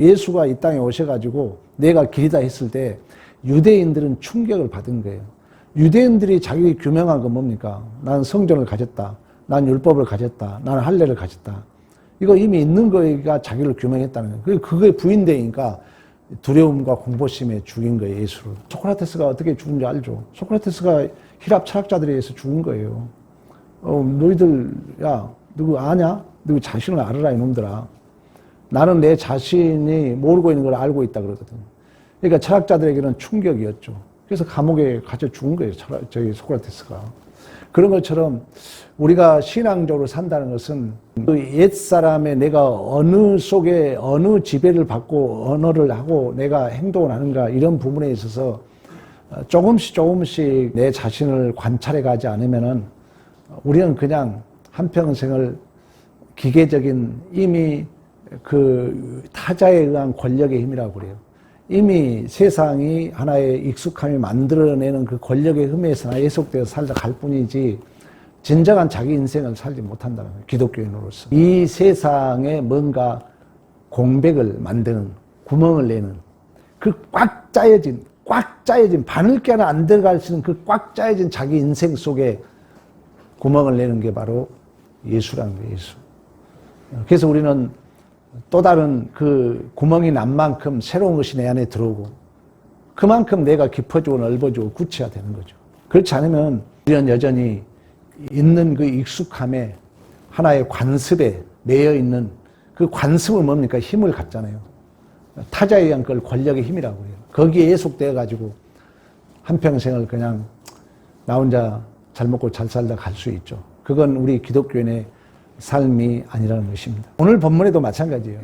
예수가 이 땅에 오셔가지고 내가 길이다 했을 때 유대인들은 충격을 받은 거예요. 유대인들이 자기 규명한 건 뭡니까? 나는 성전을 가졌다. 난 율법을 가졌다. 나는 할례를 가졌다. 이거 이미 있는 거가 자기를 규명했다는 거예요. 그게- 부인되니까 두려움과 공포심에 죽인 거예요, 예수를. 소크라테스가 어떻게 죽은 줄 알죠? 소크라테스가 히랍 철학자들에 의해서 죽은 거예요. 어, 너희들, 야, 누구 아냐? 누구 자신을 알아라, 이놈들아. 나는 내 자신이 모르고 있는 걸 알고 있다 그러거든. 그러니까 철학자들에게는 충격이었죠. 그래서 감옥에 갇혀 죽은 거예요. 철학, 저기 소크라테스가. 그런 것처럼 우리가 신앙적으로 산다는 것은 그 옛 사람의 내가 어느 속에 어느 지배를 받고 언어를 하고 내가 행동을 하는가 이런 부분에 있어서 조금씩 조금씩 내 자신을 관찰해 가지 않으면은 우리는 그냥 한평생을 기계적인 이미 그 타자에 의한 권력의 힘이라고 그래요. 이미 세상이 하나의 익숙함이 만들어내는 그 권력의 흠에서 예속되어 살다 갈 뿐이지 진정한 자기 인생을 살지 못한다는 거예요. 기독교인으로서. 이 세상에 뭔가 공백을 만드는 구멍을 내는 그 꽉 짜여진 꽉 짜여진 바늘게 하나 안 들어갈 수 있는 그 꽉 짜여진 자기 인생 속에 구멍을 내는 게 바로 예수라는 거예요. 예수. 그래서 우리는 또 다른 그 구멍이 난 만큼 새로운 것이 내 안에 들어오고 그만큼 내가 깊어지고 넓어지고 구체화 되는 거죠. 그렇지 않으면 우리는 여전히 있는 그 익숙함에 하나의 관습에 매여 있는 그 관습은 뭡니까? 힘을 갖잖아요. 타자에 의한 그걸 권력의 힘이라고 해요. 거기에 예속되어 가지고 한평생을 그냥 나 혼자 잘 먹고 잘 살다 갈 수 있죠. 그건 우리 기독교인의 삶이 아니라는 것입니다. 오늘 본문에도 마찬가지예요.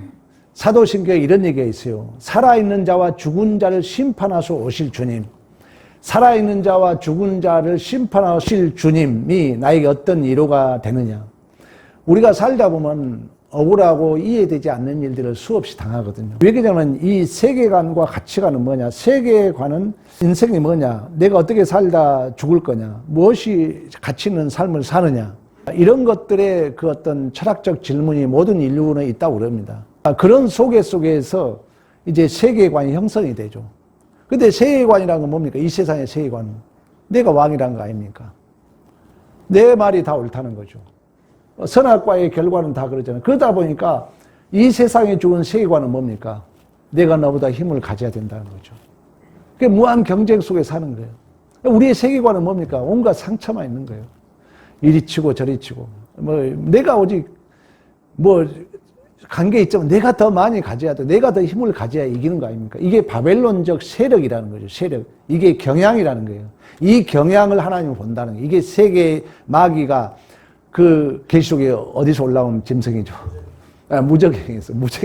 사도신경에 이런 얘기가 있어요. 살아있는 자와 죽은 자를 심판하소 오실 주님. 살아있는 자와 죽은 자를 심판하실 주님이 나에게 어떤 위로가 되느냐. 우리가 살다 보면 억울하고 이해되지 않는 일들을 수없이 당하거든요. 왜 그러냐면 이 세계관과 가치관은 뭐냐? 세계관은 인생이 뭐냐? 내가 어떻게 살다 죽을 거냐? 무엇이 가치 있는 삶을 사느냐? 이런 것들의 그 어떤 철학적 질문이 모든 인류는 있다고 그럽니다. 그런 속에 속에서 이제 세계관이 형성이 되죠. 근데 세계관이라는 건 뭡니까? 이 세상의 세계관은. 내가 왕이라는 거 아닙니까? 내 말이 다 옳다는 거죠. 선악과의 결과는 다 그러잖아요. 그러다 보니까 이 세상에 죽은 세계관은 뭡니까? 내가 너보다 힘을 가져야 된다는 거죠. 그게 무한 경쟁 속에 사는 거예요. 우리의 세계관은 뭡니까? 온갖 상처만 있는 거예요. 이리 치고 저리 치고. 뭐, 내가 오직 뭐, 관계 있지만 내가 더 많이 가져야 돼. 내가 더 힘을 가져야 이기는 거 아닙니까? 이게 바벨론적 세력이라는 거죠. 세력. 이게 경향이라는 거예요. 이 경향을 하나님은 본다는 거예요. 이게 세계 마귀가 그 계시록에 어디서 올라온 짐승이죠. 아, 무적행에서 무적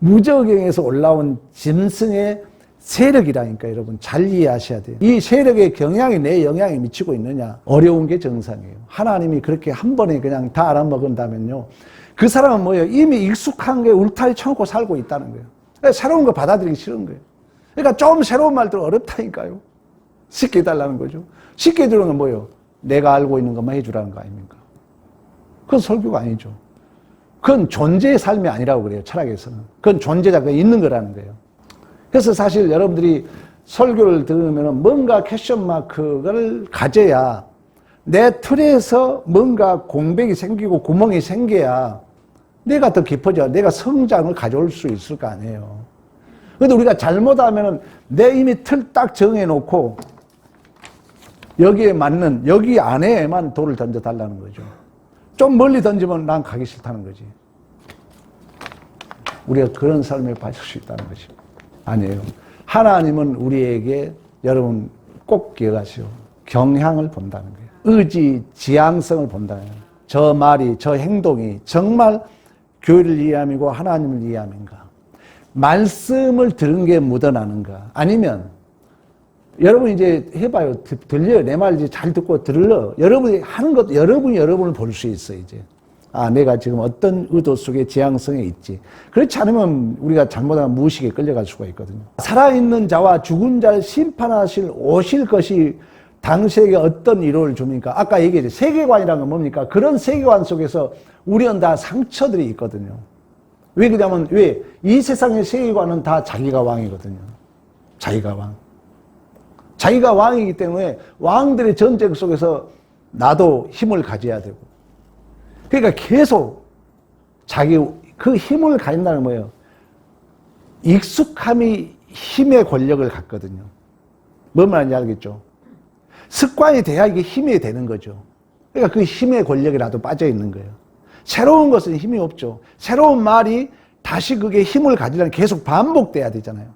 무적행에서 올라온 짐승의 세력이라니까 여러분 잘 이해하셔야 돼요. 이 세력의 경향이 내 영향에 미치고 있느냐 어려운 게 정상이에요. 하나님이 그렇게 한 번에 그냥 다 알아먹은다면요. 그 사람은 뭐예요? 이미 익숙한 게 울타리 쳐놓고 살고 있다는 거예요. 그러니까 새로운 거 받아들이기 싫은 거예요. 그러니까 좀 새로운 말들 어렵다니까요. 쉽게 해달라는 거죠. 쉽게 해주는 건 뭐예요? 내가 알고 있는 것만 해주라는 거 아닙니까? 그건 설교가 아니죠. 그건 존재의 삶이 아니라고 그래요. 철학에서는. 그건 존재자가 있는 거라는 거예요. 그래서 사실 여러분들이 설교를 들으면 뭔가 캐션 마크를 가져야 내 틀에서 뭔가 공백이 생기고 구멍이 생겨야 내가 더 깊어져 내가 성장을 가져올 수 있을 거 아니에요. 근데 우리가 잘못하면은 내 이미 틀 딱 정해놓고 여기에 맞는 여기 안에만 돌을 던져 달라는 거죠. 좀 멀리 던지면 난 가기 싫다는 거지. 우리가 그런 삶에 빠질 수 있다는 것이 아니에요. 하나님은 우리에게 여러분 꼭 기억하시오. 경향을 본다는 거예요. 의지, 지향성을 본다는 거예요. 저 말이, 저 행동이 정말 교회를 위함이고 하나님을 위함인가? 말씀을 들은 게 묻어나는가? 아니면 여러분 이제 해봐요. 드- 들려요. 내 말 이제 잘 듣고 들려. 여러분이 하는 것도 여러분이 여러분을 볼 수 있어, 이제. 아, 내가 지금 어떤 의도 속에 지향성에 있지. 그렇지 않으면 우리가 잘못하면 무의식에 끌려갈 수가 있거든요. 살아있는 자와 죽은 자를 심판하실 오실 것이 당시에게 어떤 위로를 줍니까? 아까 얘기했죠. 세계관이라는 건 뭡니까? 그런 세계관 속에서 우리는 다 상처들이 있거든요. 왜 그러냐면 왜? 이 세상의 세계관은 다 자기가 왕이거든요. 자기가 왕. 자기가 왕이기 때문에 왕들의 전쟁 속에서 나도 힘을 가져야 되고. 그러니까 계속 자기 그 힘을 가진다는 뭐예요? 익숙함이 힘의 권력을 갖거든요. 뭔 말인지 알겠죠? 습관이 돼야 이게 힘이 되는 거죠. 그러니까 그 힘의 권력이라도 빠져 있는 거예요. 새로운 것은 힘이 없죠. 새로운 말이 다시 그게 힘을 가지려면 계속 반복돼야 되잖아요.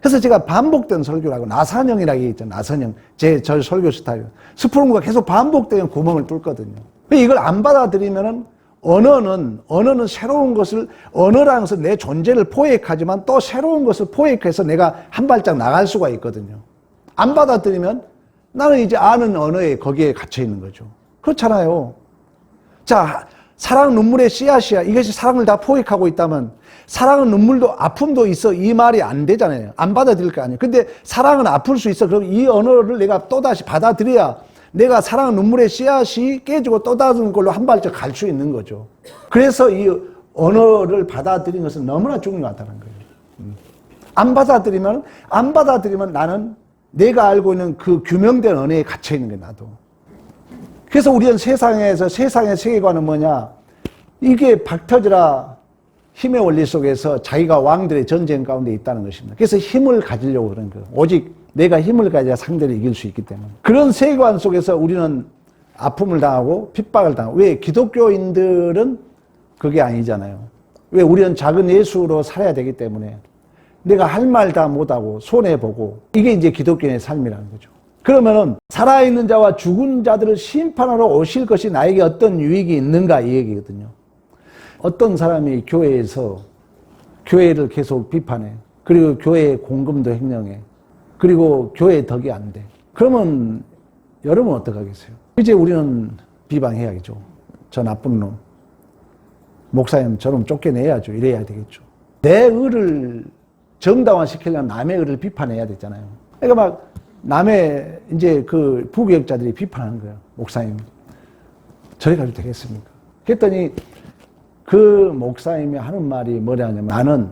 그래서 제가 반복된 설교라고 나선형이라고 있잖아요. 나선형. 제, 저 설교 스타일. 스프링가 계속 반복되면 구멍을 뚫거든요. 이걸 안 받아들이면은 언어는, 언어는 새로운 것을, 언어라는 것은 내 존재를 포획하지만 또 새로운 것을 포획해서 내가 한 발짝 나갈 수가 있거든요. 안 받아들이면 나는 이제 아는 언어에 거기에 갇혀 있는 거죠. 그렇잖아요. 자, 사랑 눈물의 씨앗이야. 이것이 사랑을 다 포획하고 있다면 사랑은 눈물도 아픔도 있어. 이 말이 안 되잖아요. 안 받아들일 거 아니에요. 근데 사랑은 아플 수 있어. 그럼 이 언어를 내가 또다시 받아들여야 내가 사랑 눈물의 씨앗이 깨지고 또 다른 걸로 한 발짝 갈 수 있는 거죠. 그래서 이 언어를 받아들이는 것은 너무나 중요하다는 거예요. 음. 안 받아들이면, 안 받아들이면 나는 내가 알고 있는 그 규명된 언어에 갇혀 있는 게 나도. 그래서 우리는 세상에서 세상의 세계관은 뭐냐? 이게 박터지라 힘의 원리 속에서 자기가 왕들의 전쟁 가운데 있다는 것입니다. 그래서 힘을 가지려고 그런 거예요. 오직 내가 힘을 가져야 상대를 이길 수 있기 때문에. 그런 세계관 속에서 우리는 아픔을 당하고 핍박을 당하고. 왜? 기독교인들은 그게 아니잖아요. 왜? 우리는 작은 예수로 살아야 되기 때문에 내가 할 말 다 못하고 손해보고 이게 이제 기독교인의 삶이라는 거죠. 그러면은 살아있는 자와 죽은 자들을 심판하러 오실 것이 나에게 어떤 유익이 있는가 이 얘기거든요. 어떤 사람이 교회에서 교회를 계속 비판해. 그리고 교회 공금도 횡령해. 그리고 교회 덕이 안 돼. 그러면 여러분 어떡하겠어요? 이제 우리는 비방해야겠죠. 저 나쁜 놈. 목사님 저놈 쫓겨내야죠. 이래야 되겠죠. 내 의를 정당화 시키려면 남의 의를 비판해야 되잖아요. 그러니까 막 남의 이제 그 부교역자들이 비판하는 거예요. 목사님. 저리 가도 되겠습니까? 그랬더니 그 목사님이 하는 말이 뭐냐면 나는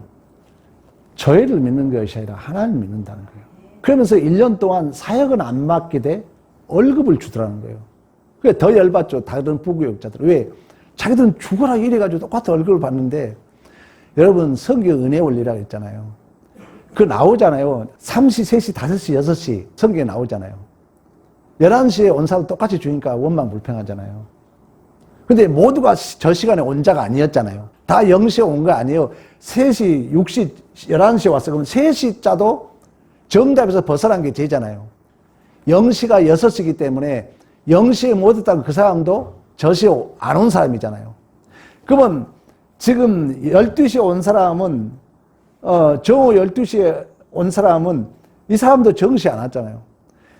저희를 믿는 것이 아니라 하나님을 믿는다는 거예요. 그러면서 1년 동안 사역은 안 맡게 돼 월급을 주더라는 거예요. 그게 더 열받죠. 다른 부교역자들. 왜? 자기들은 죽어라 이래가지고 똑같은 월급을 받는데 여러분 성경 은혜 원리라고 했잖아요. 그 나오잖아요. 3시, 3시, 5시, 6시 성경에 나오잖아요. 11시에 온 사람 똑같이 주니까 원망 불평하잖아요. 근데 모두가 저 시간에 온 자가 아니었잖아요. 다 0시에 온 거 아니에요. 3시, 6시, 11시에 왔어. 그러면 3시 자도 정답에서 벗어난 게 제잖아요. 0시가 6시기 때문에 0시에 못 왔다고 그 사람도 저시에 안온 사람이잖아요. 그러면 지금 12시에 온 사람은 어, 정오 12시에 온 사람은 이 사람도 정시 안 왔잖아요.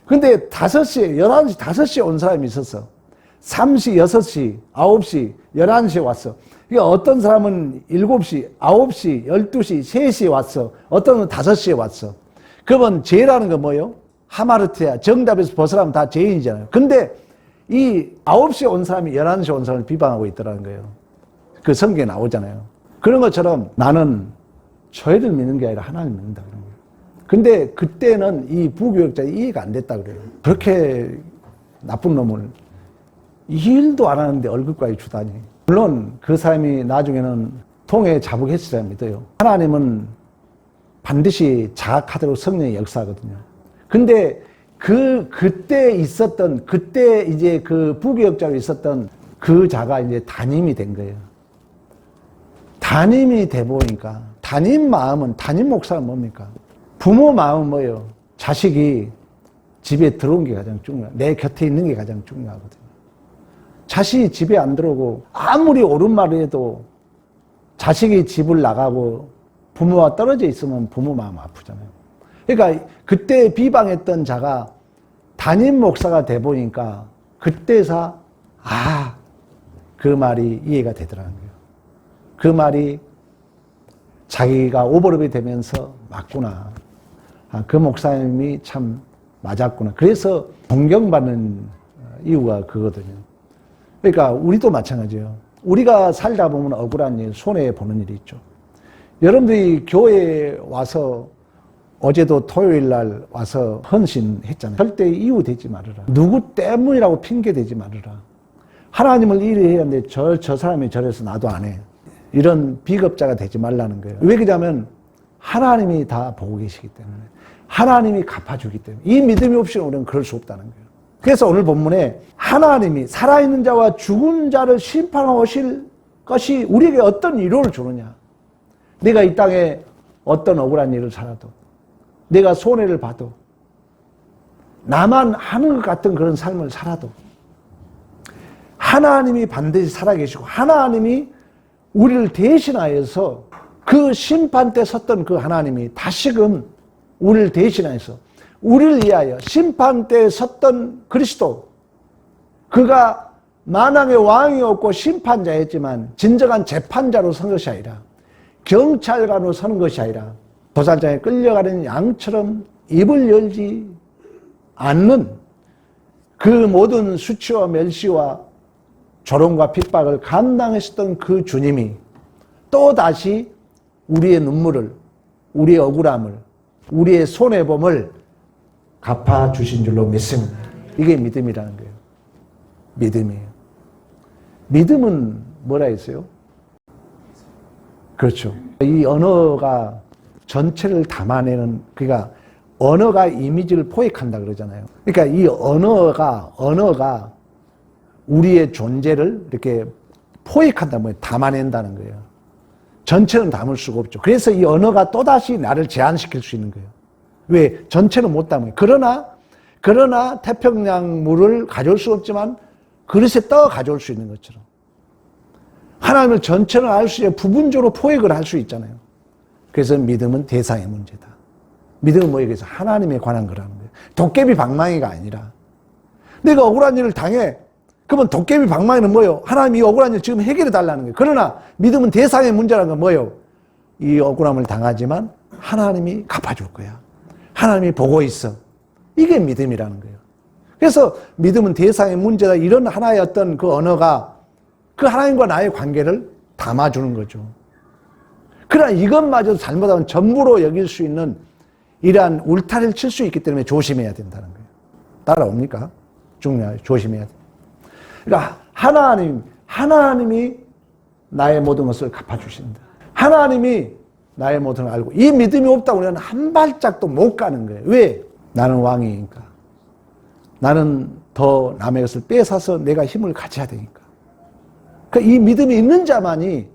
근데 5시에, 11시, 5시에 온 사람이 있었어. 3시, 6시, 9시, 11시에 왔어. 그러니까 어떤 사람은 7시, 9시, 12시, 3시에 왔어. 어떤 은 5시에 왔어. 그러면 죄라는 건 뭐예요? 하마르트야. 정답에서 벗어나면 다 죄인이잖아요. 근데 이 9시에 온 사람이 11시에 온 사람을 비방하고 있더라는 거예요. 그 성경에 나오잖아요. 그런 것처럼 나는 저희를 믿는 게 아니라 하나님 믿는다 그런 거예요. 근데 그때는 이 부교역자 이해가 안 됐다 그래요. 그렇게 나쁜 놈을 일도 안 하는데 월급까지 주다니. 물론 그 사람이 나중에는 통에 자복했어야 믿어요. 하나님은 반드시 자각하도록 성령의 역사거든요. 근데 그, 그때 있었던, 그때 이제 그 부교역자로 있었던 그 자가 이제 담임이 된 거예요. 담임이 돼 보니까 담임 마음은 담임 목사는 뭡니까? 부모 마음은 뭐예요? 자식이 집에 들어온 게 가장 중요해. 내 곁에 있는 게 가장 중요하거든요. 자식이 집에 안 들어오고 아무리 옳은 말을 해도 자식이 집을 나가고 부모와 떨어져 있으면 부모 마음 아프잖아요. 그러니까 그때 비방했던 자가 담임 목사가 돼 보니까 그때사 아, 그 말이 이해가 되더라는 거예요. 그 말이 자기가 오버랩이 되면서 맞구나. 아, 그 목사님이 참 맞았구나. 그래서 존경받는 이유가 그거거든요. 그러니까 우리도 마찬가지예요. 우리가 살다 보면 억울한 일, 손해 보는 일이 있죠. 여러분들이 교회에 와서 어제도 토요일 날 와서 헌신했잖아요. 절대 이유 되지 말아라. 누구 때문이라고 핑계 대지 말아라. 하나님을 일을 해야 하는데 저, 저 사람이 저래서 나도 안 해. 이런 비겁자가 되지 말라는 거예요. 왜 그러냐면 하나님이 다 보고 계시기 때문에. 하나님이 갚아주기 때문에. 이 믿음이 없이는 우리는 그럴 수 없다는 거예요. 그래서 오늘 본문에 하나님이 살아있는 자와 죽은 자를 심판하실 것이 우리에게 어떤 위로를 주느냐. 내가 이 땅에 어떤 억울한 일을 살아도, 내가 손해를 봐도, 나만 하는 것 같은 그런 삶을 살아도, 하나님이 반드시 살아계시고, 하나님이 우리를 대신하여서 그 심판 때 섰던 그 하나님이 다시금 우리를 대신하여서 우리를 위하여 심판 때 섰던 그리스도 그가 만왕의 왕이 없고 심판자였지만 진정한 재판자로 선 것이 아니라 경찰관으로 서는 것이 아니라 도살장에 끌려가는 양처럼 입을 열지 않는 그 모든 수치와 멸시와 조롱과 핍박을 감당했었던 그 주님이 또 다시 우리의 눈물을, 우리의 억울함을, 우리의 손해봄을 갚아주신 줄로 믿습니다. 이게 믿음이라는 거예요. 믿음이에요. 믿음은 뭐라 했어요? 그렇죠. 이 언어가 전체를 담아내는, 그러니까 언어가 이미지를 포획한다 그러잖아요. 그러니까 이 언어가, 언어가 우리의 존재를 이렇게 포획한다, 뭐 담아낸다는 거예요. 전체는 담을 수가 없죠. 그래서 이 언어가 또다시 나를 제한시킬 수 있는 거예요. 왜? 전체는 못 담아요. 그러나, 그러나 태평양 물을 가져올 수 없지만 그릇에 떠 가져올 수 있는 것처럼. 하나님을 전체를 알 수 있는 부분적으로 포획을 할 수 있잖아요. 그래서 믿음은 대상의 문제다. 믿음은 뭐에 대해서 하나님에 관한 거라는 거예요. 도깨비 방망이가 아니라. 내가 억울한 일을 당해. 그러면 도깨비 방망이는 뭐예요? 하나님이 억울한 일 지금 해결해 달라는 거예요. 그러나 믿음은 대상의 문제라는 건 뭐예요? 이 억울함을 당하지만 하나님이 갚아줄 거야. 하나님이 보고 있어. 이게 믿음이라는 거예요. 그래서 믿음은 대상의 문제다. 이런 하나의 어떤 그 언어가 그 하나님과 나의 관계를 담아주는 거죠. 그러나 이것마저 잘못하면 전부로 여길 수 있는 이러한 울타리를 칠 수 있기 때문에 조심해야 된다는 거예요. 따라옵니까? 중요해요. 조심해야 돼. 그러니까 하나님, 하나님이 나의 모든 것을 갚아주신다. 하나님이 나의 모든 걸 알고 이 믿음이 없다고 우리는 한 발짝도 못 가는 거예요. 왜? 나는 왕이니까. 나는 더 남의 것을 뺏어서 내가 힘을 가져야 되니까. 그러니까 이 믿음이 있는 자만이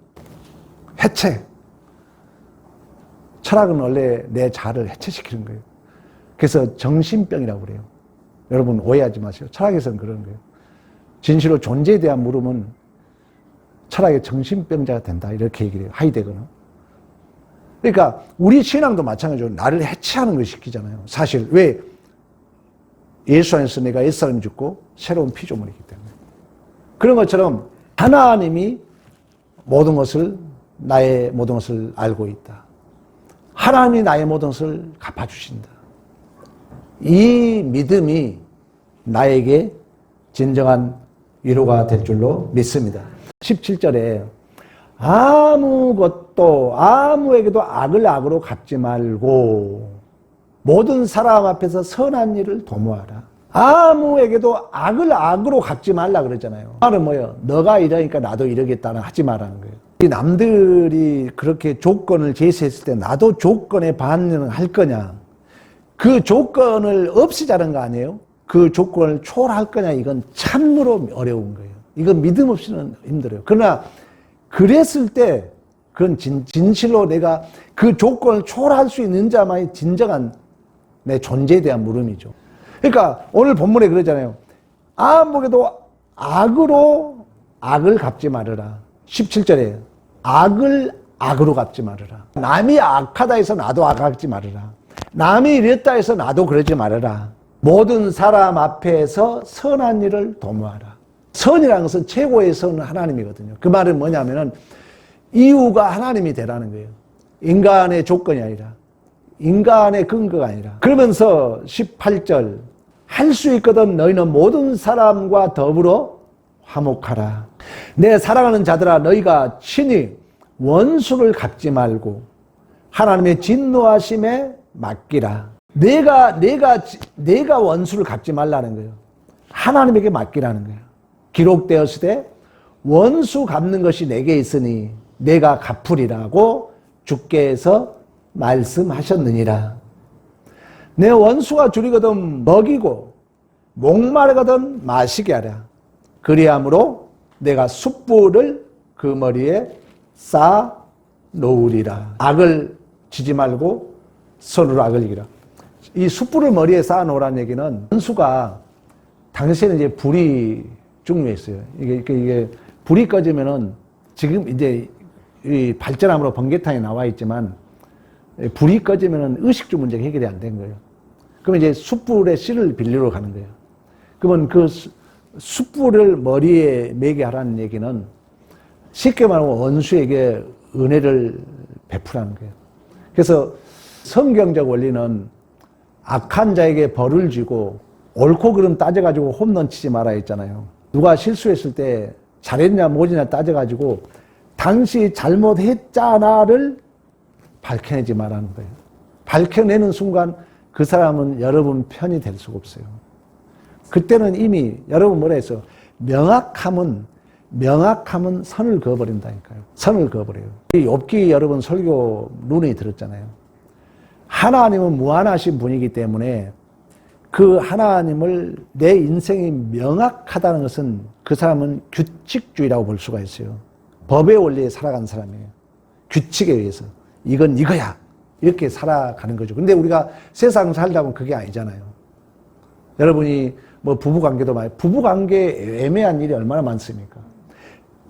해체. 철학은 원래 내 자를 해체시키는 거예요. 그래서 정신병이라고 그래요. 여러분 오해하지 마세요. 철학에서는 그런 거예요. 진실로 존재에 대한 물음은 철학의 정신병자가 된다. 이렇게 얘기를 해요. 하이데거는. 그러니까 우리 신앙도 마찬가지로 나를 해체하는 걸 시키잖아요. 사실 왜? 예수 안에서 내가 옛사람이 죽고 새로운 피조물이기 때문에. 그런 것처럼 하나님이 모든 것을 나의 모든 것을 알고 있다. 하나님이 나의 모든 것을 갚아주신다. 이 믿음이 나에게 진정한 위로가 될 줄로 믿습니다. 17절에 아무것도 아무에게도 악을 악으로 갚지 말고 모든 사람 앞에서 선한 일을 도모하라. 아무에게도 악을 악으로 갚지 말라 그러잖아요. 말은 뭐예요? 너가 이러니까 나도 이러겠다는 하지 말라는 거예요. 남들이 그렇게 조건을 제시했을 때 나도 조건에 반응할 거냐? 그 조건을 없애자는 거 아니에요? 그 조건을 초월할 거냐? 이건 참으로 어려운 거예요. 이건 믿음 없이는 힘들어요. 그러나 그랬을 때 그건 진, 진실로 내가 그 조건을 초월할 수 있는 자만이 진정한 내 존재에 대한 물음이죠. 그러니까 오늘 본문에 그러잖아요. 아무에게도 악으로 악을 갚지 말아라. 17절에 악을 악으로 갚지 말아라. 남이 악하다 해서 나도 악하지 말아라. 남이 이랬다 해서 나도 그러지 말아라. 모든 사람 앞에서 선한 일을 도모하라. 선이라는 것은 최고의 선은 하나님이거든요. 그 말은 뭐냐면은 이유가 하나님이 되라는 거예요. 인간의 조건이 아니라 인간의 근거가 아니라 그러면서 18절 할 수 있거든 너희는 모든 사람과 더불어 화목하라. 내 사랑하는 자들아 너희가 친히 원수를 갚지 말고 하나님의 진노하심에 맡기라. 내가 내가 내가 원수를 갚지 말라는 거예요. 하나님에게 맡기라는 거예요. 기록되었을 때 원수 갚는 것이 내게 있으니 내가 갚으리라고 주께서 말씀하셨느니라. 내 원수가 줄이거든 먹이고 목마르거든 마시게 하라. 그리함으로 내가 숯불을 그 머리에 쌓아 놓으리라. 악을 지지 말고 선으로 악을 이기라. 이 숯불을 머리에 쌓아 놓으라는 얘기는 원수가 당시에는 이제 불이 중요했어요. 이게, 이게, 이게 불이 꺼지면은 지금 이제 이 발전함으로 번개탄이 나와 있지만 불이 꺼지면은 의식주 문제가 해결이 안 된 거예요. 그러면 이제 숯불에 씨를 빌리러 가는 거예요. 그러면 그 수- 숯불을 머리에 매게 하라는 얘기는 쉽게 말하면 원수에게 은혜를 베푸라는 거예요. 그래서 성경적 원리는 악한 자에게 벌을 쥐고 옳고 그름 따져가지고 홈런 치지 마라 했잖아요. 누가 실수했을 때 잘했냐 못했냐 따져가지고 당시 잘못했잖아를 밝혀내지 말라는 거예요. 밝혀내는 순간 그 사람은 여러분 편이 될 수가 없어요. 그때는 이미 여러분 뭐라 했어? 명확함은 명확함은 선을 그어버린다니까요. 선을 그어버려요. 이 욥기 여러분 설교 눈에 들었잖아요. 하나님은 무한하신 분이기 때문에 그 하나님을 내 인생이 명확하다는 것은 그 사람은 규칙주의라고 볼 수가 있어요. 법의 원리에 살아간 사람이에요. 규칙에 의해서. 이건 이거야. 이렇게 살아가는 거죠. 근데 우리가 세상 살다 보면 그게 아니잖아요. 여러분이 뭐 부부 관계도 많이, 부부 관계 애매한 일이 얼마나 많습니까?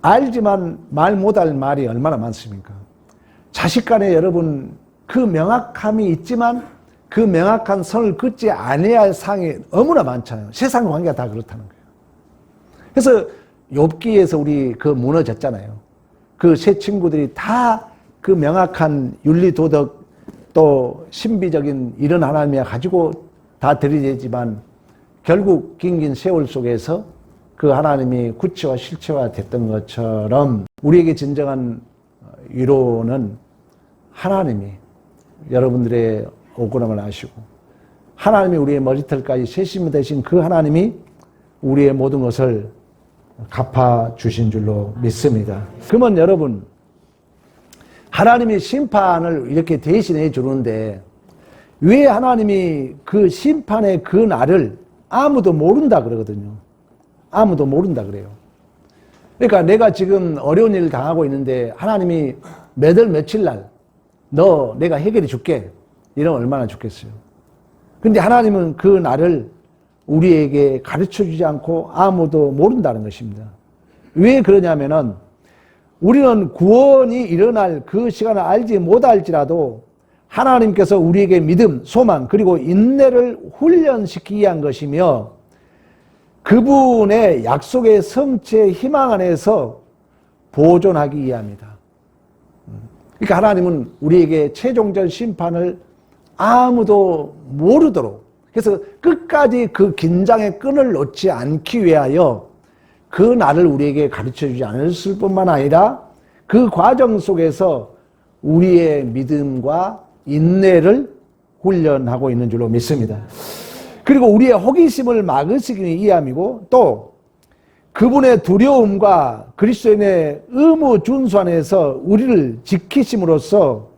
알지만 말 못할 말이 얼마나 많습니까? 자식 간에 여러분 그 명확함이 있지만 그 명확한 선을 긋지 아니해야 할 상이 너무나 많잖아요. 세상 관계가 다 그렇다는 거예요. 그래서 욥기에서 우리 그 무너졌잖아요. 그 세 친구들이 다 그 명확한 윤리 도덕 또 신비적인 이런 하나님이 가지고 다 들이대지만 결국 긴긴 세월 속에서 그 하나님이 구체화 실체화 됐던 것처럼 우리에게 진정한 위로는 하나님이 여러분들의 억울함을 아시고 하나님이 우리의 머리털까지 세심이 되신 그 하나님이 우리의 모든 것을 갚아 주신 줄로 믿습니다. 그러면 여러분 하나님이 심판을 이렇게 대신해 주는데 왜 하나님이 그 심판의 그 날을 아무도 모른다 그러거든요. 아무도 모른다 그래요. 그러니까 내가 지금 어려운 일을 당하고 있는데 하나님이 몇월 며칠 날 너 내가 해결해 줄게. 이러면 얼마나 좋겠어요. 근데 하나님은 그 날을 우리에게 가르쳐 주지 않고 아무도 모른다는 것입니다. 왜 그러냐면은 우리는 구원이 일어날 그 시간을 알지 못할지라도 하나님께서 우리에게 믿음, 소망, 그리고 인내를 훈련시키기 위한 것이며 그분의 약속의 성취의 희망 안에서 보존하기 위함이다. 그러니까 하나님은 우리에게 최종적 심판을 아무도 모르도록 그래서 끝까지 그 긴장의 끈을 놓지 않기 위하여 그 날을 우리에게 가르쳐 주지 않았을 뿐만 아니라 그 과정 속에서 우리의 믿음과 인내를 훈련하고 있는 줄로 믿습니다. 그리고 우리의 호기심을 막으시기 위함이고 또 그분의 두려움과 그리스도인의 의무 준수 안에서 우리를 지키심으로써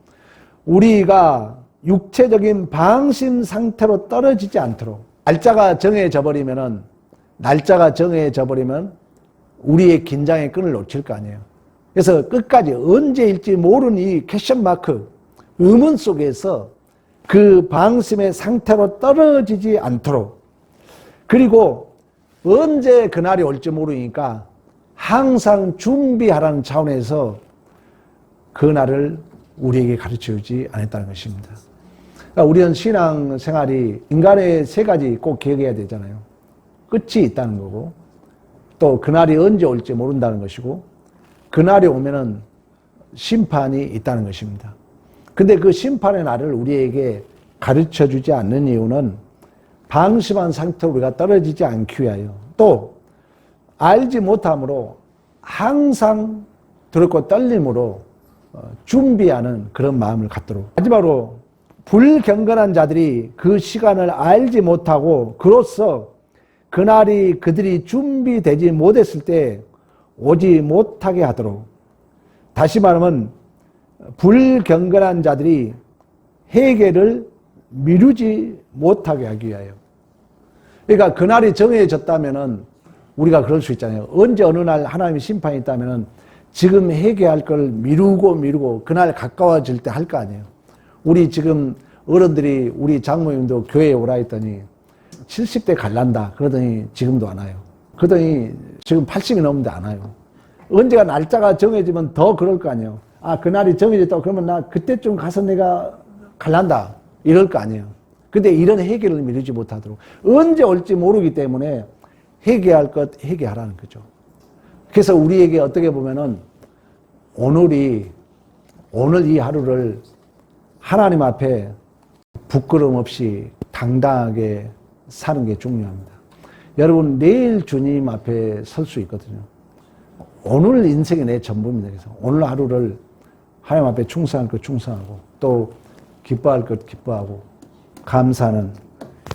우리가 육체적인 방심 상태로 떨어지지 않도록 날짜가 정해져 버리면은 날짜가 정해져 버리면 우리의 긴장의 끈을 놓칠 거 아니에요. 그래서 끝까지 언제일지 모르는 이 퀘션 마크 의문 속에서 그 방심의 상태로 떨어지지 않도록 그리고 언제 그날이 올지 모르니까 항상 준비하라는 차원에서 그날을 우리에게 가르쳐 주지 않았다는 것입니다. 그러니까 우리는 신앙 생활이 인간의 세 가지 꼭 기억해야 되잖아요. 끝이 있다는 거고, 또 그날이 언제 올지 모른다는 것이고, 그날이 오면은 심판이 있다는 것입니다. 근데 그 심판의 날을 우리에게 가르쳐 주지 않는 이유는 방심한 상태로 우리가 떨어지지 않기 위하여 또 알지 못함으로 항상 두렵고 떨림으로 어, 준비하는 그런 마음을 갖도록 마지막으로 불경건한 자들이 그 시간을 알지 못하고 그로써 그날이 그들이 준비되지 못했을 때 오지 못하게 하도록 다시 말하면 불경건한 자들이 회개를 미루지 못하게 하기 위하여 그러니까 그날이 정해졌다면은 우리가 그럴 수 있잖아요. 언제 어느 날 하나님의 심판이 있다면은 지금 회개할 걸 미루고 미루고 그날 가까워질 때 할 거 아니에요. 우리 지금 어른들이 우리 장모님도 교회에 오라 했더니 70대 갈란다 그러더니 지금도 안 와요. 그러더니 지금 80이 넘는데 안 와요. 언제가 날짜가 정해지면 더 그럴 거 아니에요. 아, 그날이 정해졌다. 그러면 나 그때쯤 가서 내가 갈란다. 이럴 거 아니에요. 근데 이런 해결을 미루지 못하도록 언제 올지 모르기 때문에 회개할 것 회개하라는 거죠. 그래서 우리에게 어떻게 보면은 오늘이 오늘 이 하루를 하나님 앞에 부끄럼 없이 당당하게 사는 게 중요합니다. 여러분 내일 주님 앞에 설 수 있거든요. 오늘 인생이 내 전부입니다. 그래서 오늘 하루를 하나님 앞에 충성할 것 충성하고 또 기뻐할 것 기뻐하고 감사하는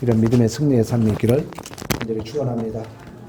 이런 믿음의 승리의 삶이 있기를 간절히 축원합니다.